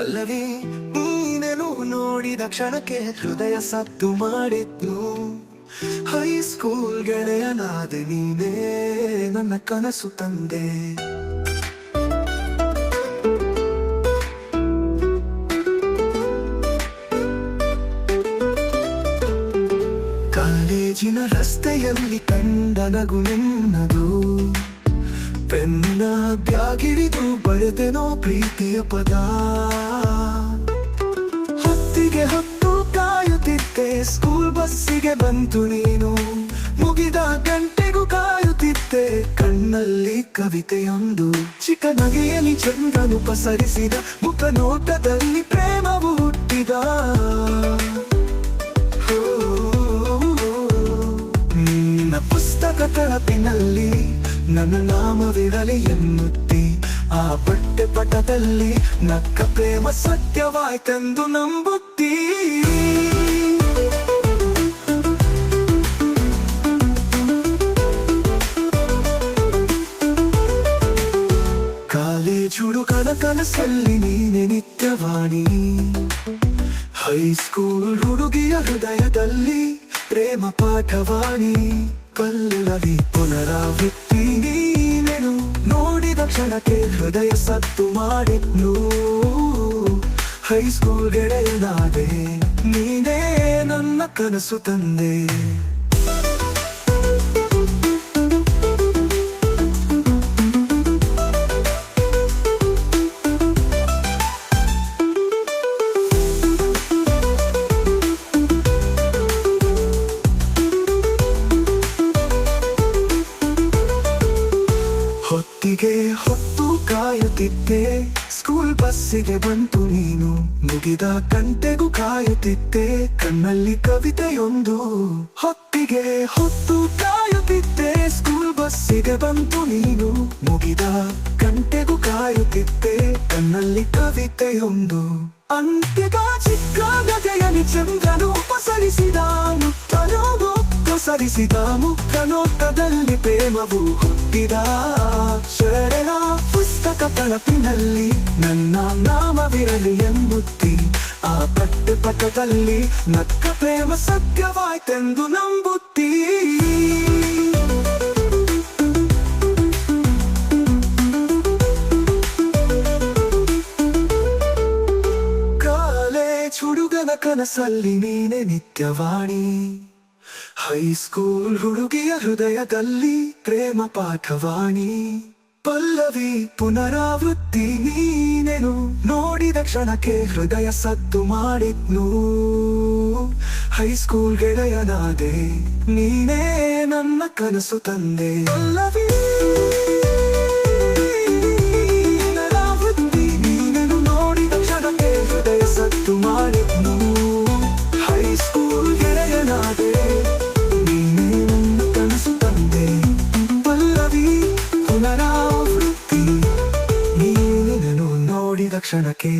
ಪಲ್ಲವಿ ನೀನೇನು ನೋಡಿದ ಕ್ಷಣಕ್ಕೆ ಹೃದಯ ಸತ್ತು ಮಾಡಿದ್ದು. ಹೈಸ್ಕೂಲ್ ಗೆಳೆಯನಾದ ನೀನೇ ನನ್ನ ಕನಸು ತಂದೆ. ಕಾಲೇಜಿನ ರಸ್ತೆಯಲ್ಲಿ ಕಂಡ ನಗು ನಿನ್ನದು. ಬರೆದೆನೋ ಪ್ರೀತಿಯ ಪದ. ಹತ್ತಿಗೆ ಹೊತ್ತು ಕಾಯುತ್ತಿದ್ದೆ ಸ್ಕೂಲ್ ಬಸ್ಸಿಗೆ ಬಂತು ನೀನು. ಮುಗಿದ ಗಂಟೆಗೂ ಕಾಯುತ್ತಿದ್ದೆ, ಕಣ್ಣಲ್ಲಿ ಕವಿತೆಯೊಂದು. ಚಿಕ್ಕ ನಗೆಯಲ್ಲಿ ಚಂದ್ರನು ಪಸರಿಸಿದ, ಮುಖ ನೋಟದಲ್ಲಿ ಪ್ರೇಮವು ಹುಟ್ಟಿದ. ನಿನ್ನ ಪುಸ್ತಕ ತಳಪಿನಲ್ಲಿ ನನ್ನ ನಾಮವಿರಲಿ ಎನ್ನುತ್ತಿ. ಆ ಬಟ್ಟೆ ಪಟದಲ್ಲಿ ನಕ್ಕ ಪ್ರೇಮ ಸತ್ಯವಾಯ್ತೆಂದು ನಂಬುತ್ತೀ ಕಾಲೇಜ್ ಹುಡುಗನ ಕನಸಲ್ಲಿ ನೀನೆ ನಿತ್ಯವಾಣಿ ಹೈಸ್ಕೂಲ್ ಹುಡುಗಿಯ ಹೃದಯದಲ್ಲಿ ಪ್ರೇಮ ಪಾಠವಾಣಿ ಪಲ್ಲವಿ ಪುನರಾವೃತ್ತಿ ನೀನೆನು ನೋಡಿದ ಕ್ಷಣಕ್ಕೆ ಹೃದಯ ಸತ್ತು ಮಾಡಿದ್ನು ಹೈಸ್ಕೂಲ್ ಗೆಳೆಯನಾದೆ ನೀನೇ ನನ್ನ ಕನಸು ತಂದೆ. ಹೊತ್ತಿಗೆ ಹೊತ್ತು ಕಾಯುತ್ತಿದ್ದೆ. ಸ್ಕೂಲ್ ಬಸ್ಸಿಗೆ ಬಂತು ನೀನು. ಮುಗಿದ ಗಂಟೆಗೂ ಕಾಯುತ್ತಿದ್ದೆ. ಕಣ್ಣಲ್ಲಿ ಕವಿತೆಯೊಂದು. ಹೊತ್ತಿಗೆ ಹೊತ್ತು ಕಾಯುತ್ತಿದ್ದೆ. ಸ್ಕೂಲ್ ಬಸ್ಸಿಗೆ ಬಂತು ನೀನು. ಮುಗಿದ ಗಂಟೆಗೂ ಕಾಯುತ್ತಿದ್ದೆ. ಕಣ್ಣಲ್ಲಿ ಕವಿತೆಯೊಂದು. ಅಂತ್ಯದ ಚಿಕ್ಕ ಗದೆಯಲ್ಲಿ ಚಂದ್ರನು ಉಪಸರಿಸಿದ ಮುತ್ತನೋದು ಸರಿಸಿದ ಪ್ರೇಮ ಪ್ರೇಮವು ಹುಟ್ಟಿದ. ಶರಣ, ಪುಸ್ತಕ ತಳಪಿನಲ್ಲಿ ನನ್ನ ನಾಮವಿರಲಿ ಎಂಬುತ್ತಿ. ಆ ಪಟ್ಟು ಪಟದಲ್ಲಿ ನಕ್ಕ ಪ್ರೇಮ ಸತ್ಯವಾಯ್ತೆಂದು ನಂಬುತ್ತೀ. ಕಾಲೇಜ್ ಹುಡುಗನ ಕನಸಲ್ಲಿ ನೀನೆ ನಿತ್ಯವಾಣಿ. ಹೈಸ್ಕೂಲ್ ಹುಡುಗಿಯ ಹೃದಯದಲ್ಲಿ ಪ್ರೇಮ ಪಾಠವಾಣಿ. ಪಲ್ಲವಿ ಪುನರಾವೃತ್ತಿ ನೀನೆನು. ನೋಡಿದ ಕ್ಷಣಕ್ಕೆ ಹೃದಯ ಸದ್ದು ಮಾಡಿದ್ನು. ಹೈಸ್ಕೂಲ್ ಗೆಳೆಯನಾದೆ, ನೀನೇ ನನ್ನ ಕನಸು ತಂದೆ. ಪಲ್ಲವಿ ಪುನರಾವೃತ್ತಿ ನೀನು ನೋಡಿದ ಕ್ಷಣಕ್ಕೆ